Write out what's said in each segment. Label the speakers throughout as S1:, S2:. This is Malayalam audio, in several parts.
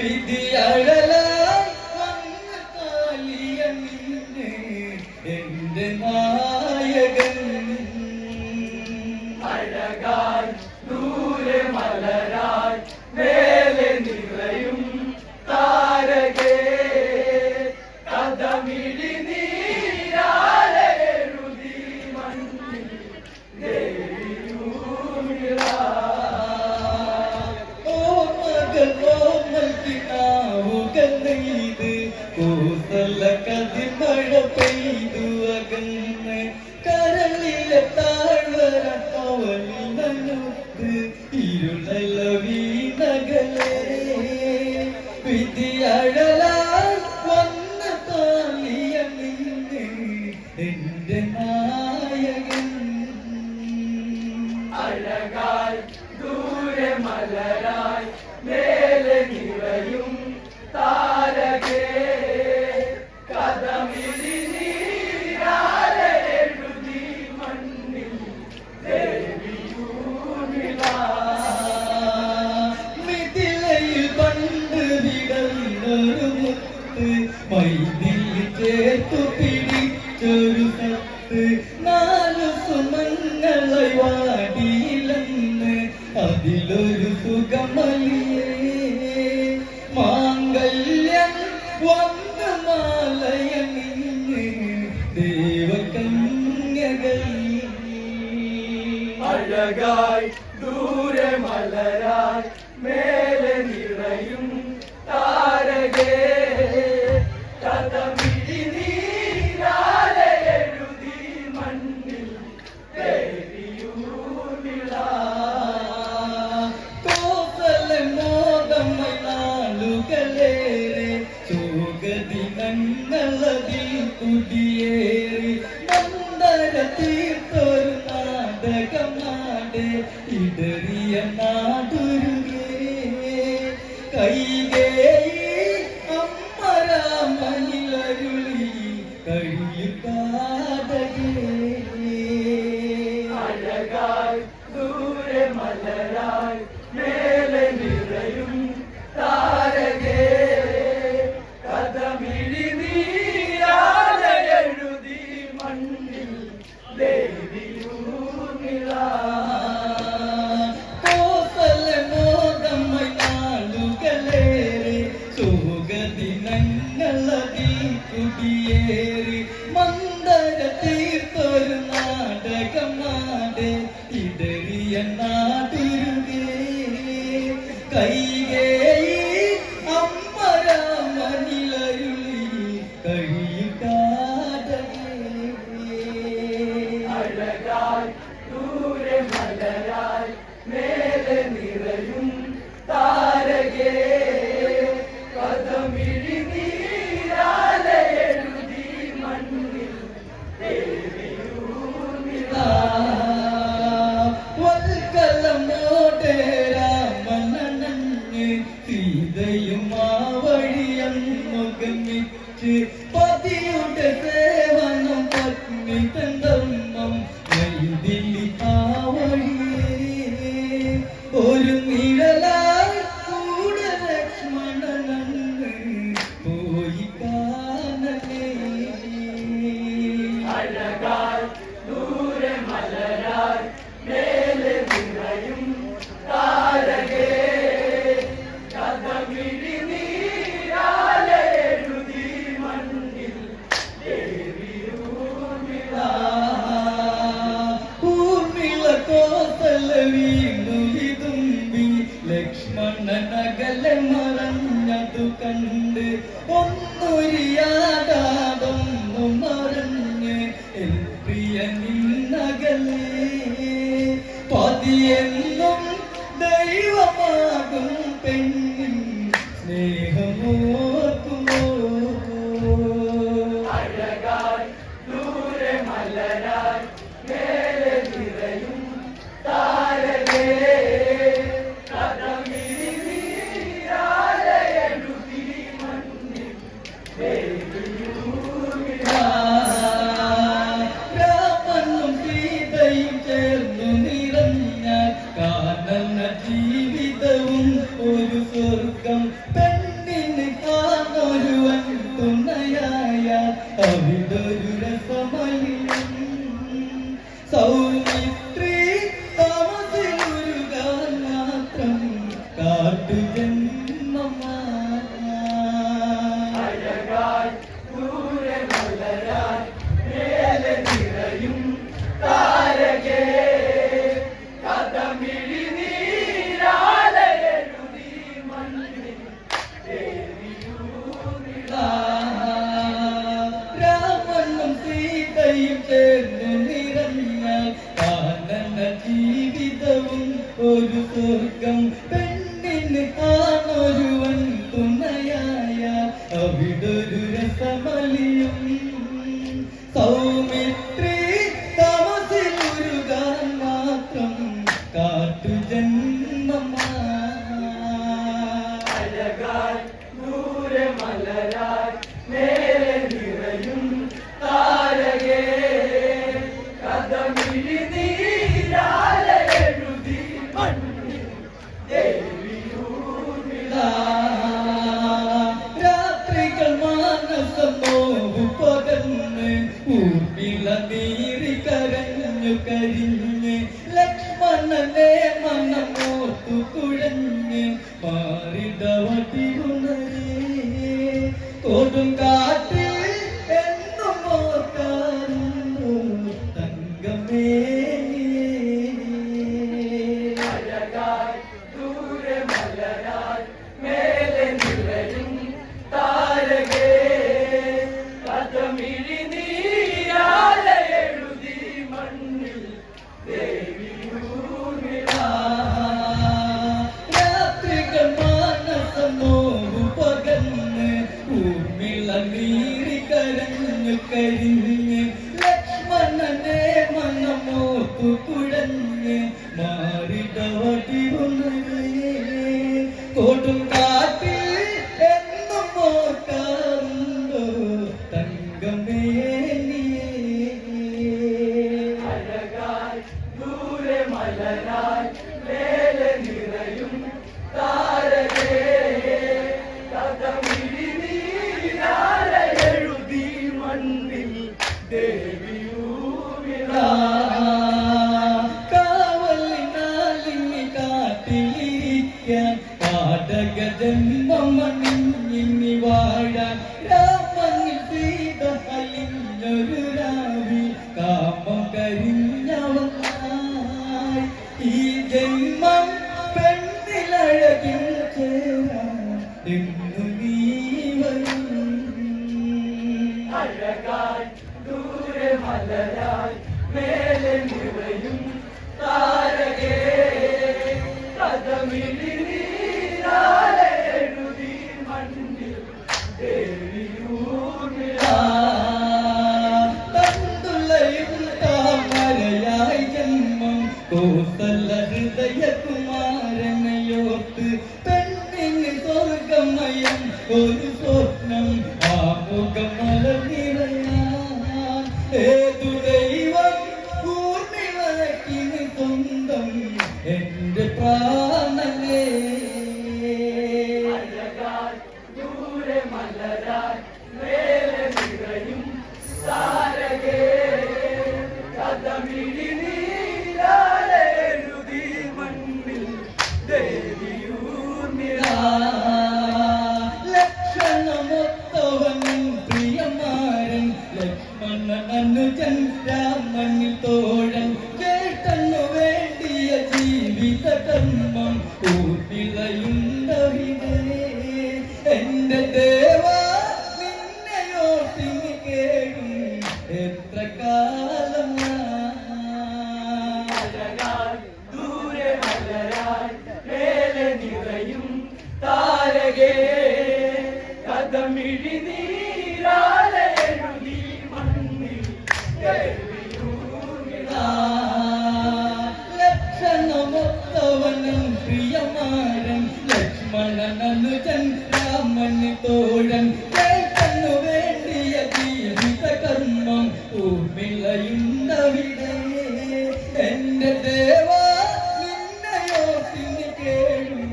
S1: விதி அழல അതിലൊരു സുഖം വലിയേ മാംഗല്യം വന്ന മാലയണിഞ്ഞ് ദേവകന്യകൾ.
S2: അഴകായി ദൂരെ മലരായി മലരായി ദൂരെ മലരായി
S1: തര തീർത്തൊരു നാടകമാടെ ഇടറിയ നാടിരുകേ oh
S2: അഴകായി ദൂരെ മലരായി മേലെ നിറയും
S1: താ നിന്ന് കാണൊരുവൻ തുണയായ അവിടൊരു രസമലി കിടങ്ങി മാറിട്ട
S2: വടി ഒന്നുകിൽ കടലായി മേലെ നിറയും താരകേ. കഥമിലി നീരാലെഴുതി മണ്ണിൽ
S1: തന്തുള്ളയും താമരയായി ജന്മം. കോസല്ല ഹൃദയകുമാരനയോർത്ത് പെണ്ണിന് സ്വർഗമയം. ഒരു സ്വപ്നം ആ മുഖമായി അനുജൻ രാമണി തോഴൻ കേട്ടന്നു വേണ്ടിയ ജീവിത ധർമ്മം കൂട്ടിളയും കലനു ചന്ദ്രാമന് തോഴൻ കേൾക്കന്നു വേണ്ടിയ ജീവിത കർമ്മം ഊർമിളയുണ്ടവിടെ എന്റെ ദേവ നിന്നയോ തിന്നു കേഴും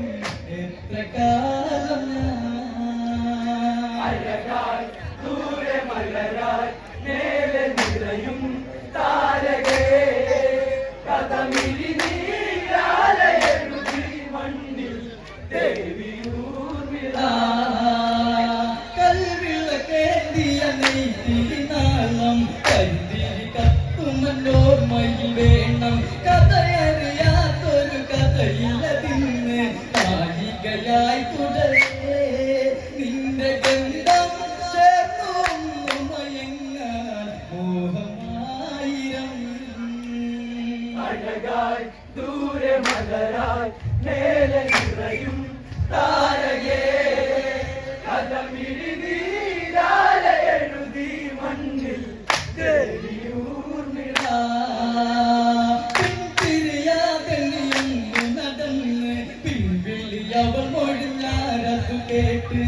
S1: എത്ര കാലം
S2: ദൂരെ മലരായി മലരായി മേലെ നിറയും താരകേ. കഥമിഴുതി താര എഴുതി മണ്ണിൽ
S1: തെളിയൂർ മൊഴിഞ്ഞാരത് കേട്ട്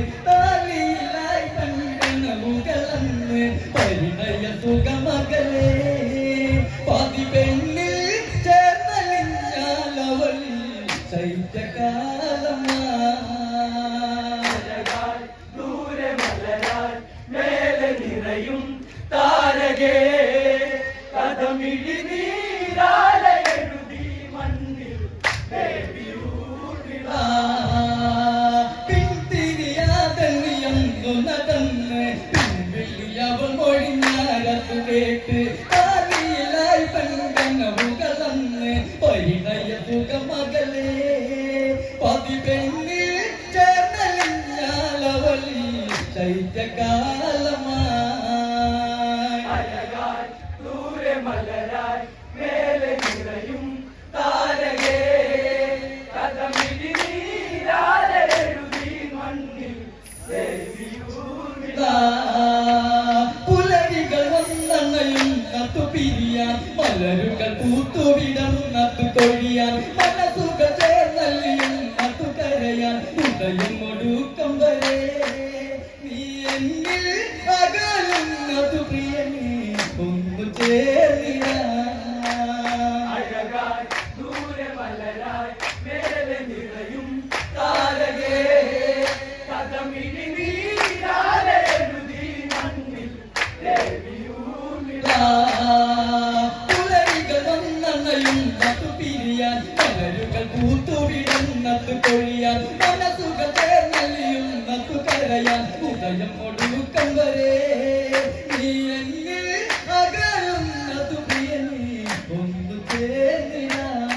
S1: the day I